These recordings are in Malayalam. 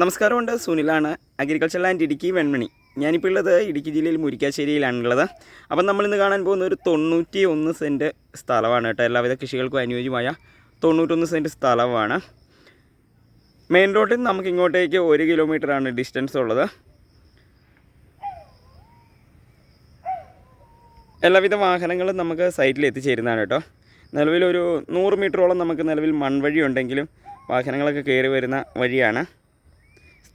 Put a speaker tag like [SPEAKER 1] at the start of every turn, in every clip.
[SPEAKER 1] നമസ്കാരമുണ്ട്. സുനിലാണ് അഗ്രികൾച്ചർ ലാൻഡ് ഇടുക്കി വെൺമണി. ഞാനിപ്പോൾ ഉള്ളത് ഇടുക്കി ജില്ലയിൽ മുരിക്കാശ്ശേരിയിലാണുള്ളത്. അപ്പം നമ്മളിന്ന് കാണാൻ പോകുന്ന ഒരു തൊണ്ണൂറ്റി ഒന്ന് സെന്റ് സ്ഥലമാണ് കേട്ടോ. എല്ലാവിധ കൃഷികൾക്കും അനുയോജ്യമായ തൊണ്ണൂറ്റൊന്ന് സെന്റ് സ്ഥലമാണ്. മെയിൻ റോഡിൽ നിന്ന് നമുക്ക് ഇങ്ങോട്ടേക്ക് ഒരു കിലോമീറ്ററാണ് ഡിസ്റ്റൻസ് ഉള്ളത്. എല്ലാവിധ വാഹനങ്ങളും നമുക്ക് സൈറ്റിൽ എത്തിച്ചേരുന്നതാണ് കേട്ടോ. നിലവിലൊരു നൂറ് മീറ്ററോളം നമുക്ക് നിലവിൽ മൺവഴി ഉണ്ടെങ്കിലും വാഹനങ്ങളൊക്കെ കയറി വരുന്ന വഴിയാണ്.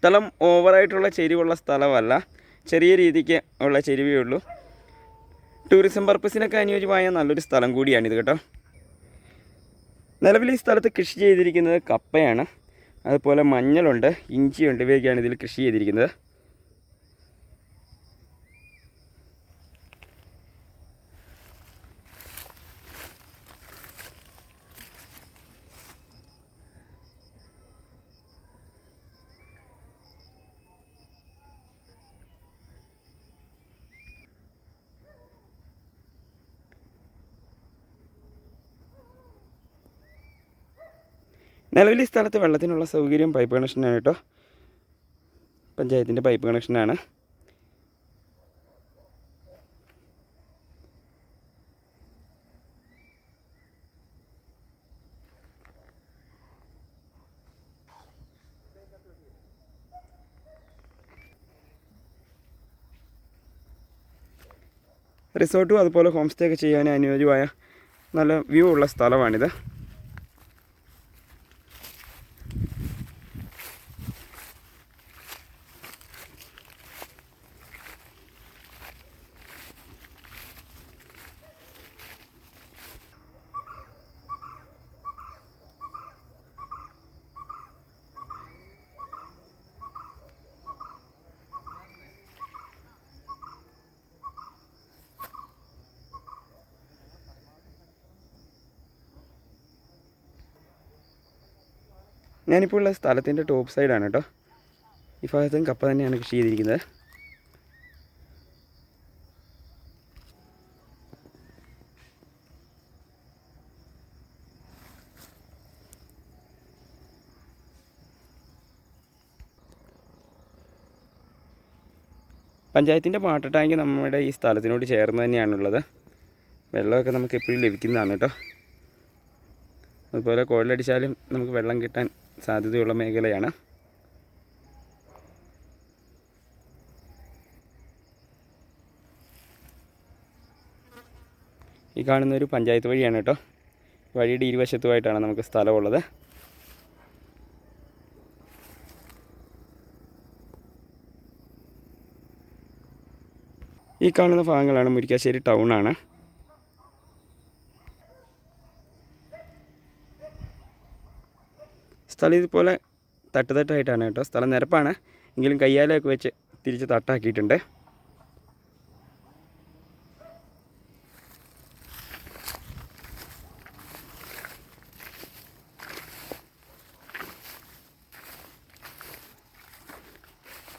[SPEAKER 1] സ്ഥലം ഓവറായിട്ടുള്ള ചെരിവുള്ള സ്ഥലമല്ല. ചെറിയ രീതിക്ക് ഉള്ള ചെരിവേ ഉള്ളൂ. ടൂറിസം പർപ്പസിനൊക്കെ അനുയോജ്യമായ നല്ലൊരു സ്ഥലം കൂടിയാണിത് കേട്ടോ. നിലവിൽ ഈ സ്ഥലത്ത് കൃഷി ചെയ്തിരിക്കുന്നത് കപ്പയാണ്. അതുപോലെ മഞ്ഞളുണ്ട് ഇഞ്ചിയുണ്ട് ഇവയൊക്കെയാണ് ഇതിൽ കൃഷി ചെയ്തിരിക്കുന്നത്. നിലവിൽ ഈ സ്ഥലത്ത് വെള്ളത്തിനുള്ള സൗകര്യം പൈപ്പ് കണക്ഷനാണ് കേട്ടോ. പഞ്ചായത്തിന്റെ പൈപ്പ് കണക്ഷനാണ് റിസോർട്ടും അതുപോലെ ഹോം സ്റ്റേ ഒക്കെ ചെയ്യാൻ അനുയോജ്യമായ നല്ല വ്യൂ ഉള്ള സ്ഥലമാണിത്. ഞാനിപ്പോൾ ഉള്ള സ്ഥലത്തിന്റെ ടോപ്പ് സൈഡാണ് കേട്ടോ ഈ ഭാഗത്തും കപ്പ തന്നെയാണ് കൃഷി ചെയ്തിരിക്കുന്നത്. പഞ്ചായത്തിന്റെ വാട്ടർ ടാങ്ക് നമ്മുടെ ഈ സ്ഥലത്തിനോട് ചേർന്ന് തന്നെയാണുള്ളത് വെള്ളമൊക്കെ നമുക്ക് എപ്പോഴും ലഭിക്കുന്നതാണ് കേട്ടോ അതുപോലെ കുഴലടിച്ചാലും നമുക്ക് വെള്ളം കിട്ടാൻ സാധ്യതയുള്ള മേഖലയാണ്. ഈ കാണുന്ന ഒരു പഞ്ചായത്ത് വഴിയാണ് കേട്ടോ. വഴിയുടെ ഇരുവശത്തുമായിട്ടാണ് നമുക്ക് സ്ഥലമുള്ളത്. ഈ കാണുന്ന ഭാഗങ്ങളാണ് മുരിക്കാശ്ശേരി ടൗണാണ്. സ്ഥലം ഇതുപോലെ തട്ടുതട്ടായിട്ടാണ് കേട്ടോ. സ്ഥലം നിരപ്പാണ്. എങ്കിലും കയ്യാലൊക്കെ വെച്ച് തിരിച്ച് തട്ടാക്കിയിട്ടുണ്ട്.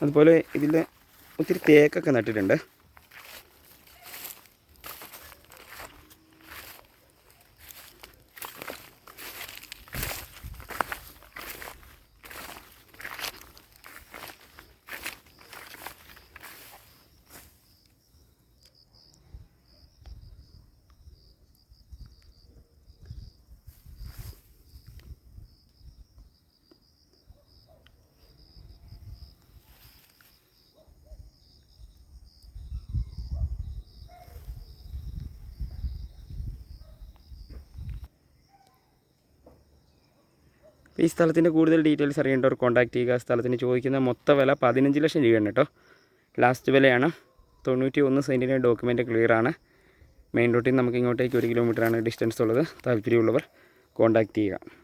[SPEAKER 1] അതുപോലെ ഇതിൽ ഒത്തിരി തേക്കൊക്കെ നട്ടിട്ടുണ്ട്. ഈ സ്ഥലത്തിന്റെ കൂടുതൽ ഡീറ്റെയിൽസ് അറിയേണ്ടവർ കോൺടാക്ട് ചെയ്യുക. സ്ഥലത്തിന് ചോദിക്കുന്ന മൊത്ത വില പതിനഞ്ച് ലക്ഷം രൂപയാണ് കേട്ടോ. ലാസ്റ്റ് വിലയാണ്. തൊണ്ണൂറ്റി ഒന്ന് സെന്റിന്റെ ഡോക്യുമെന്റ് ക്ലിയർ ആണ് മെയിൻ റോട്ടിൽ നമുക്ക് ഇങ്ങോട്ടേക്ക് ഒരു കിലോമീറ്ററാണ് ഡിസ്റ്റൻസ് ഉള്ളത്. താല്പര്യമുള്ളവർ കോൺടാക്ട് ചെയ്യുക.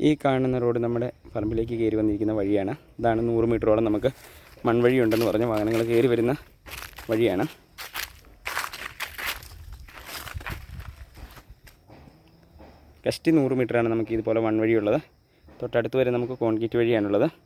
[SPEAKER 1] ഈ കാണുന്ന റോഡ് നമ്മുടെ പറമ്പിലേക്ക് കയറി വന്നിരിക്കുന്ന വഴിയാണ്. ഇതാണ് നൂറ് മീറ്ററോളം നമുക്ക് മൺവഴിയുണ്ടെന്ന് പറഞ്ഞ് വാഹനങ്ങൾ കയറി വരുന്ന വഴിയാണ്. കഷ്ടി നൂറ് മീറ്ററാണ് നമുക്ക് ഇതുപോലെ മൺവഴിയുള്ളത്. തൊട്ടടുത്ത് വരെ നമുക്ക് കോൺക്രീറ്റ് വഴിയാണുള്ളത്.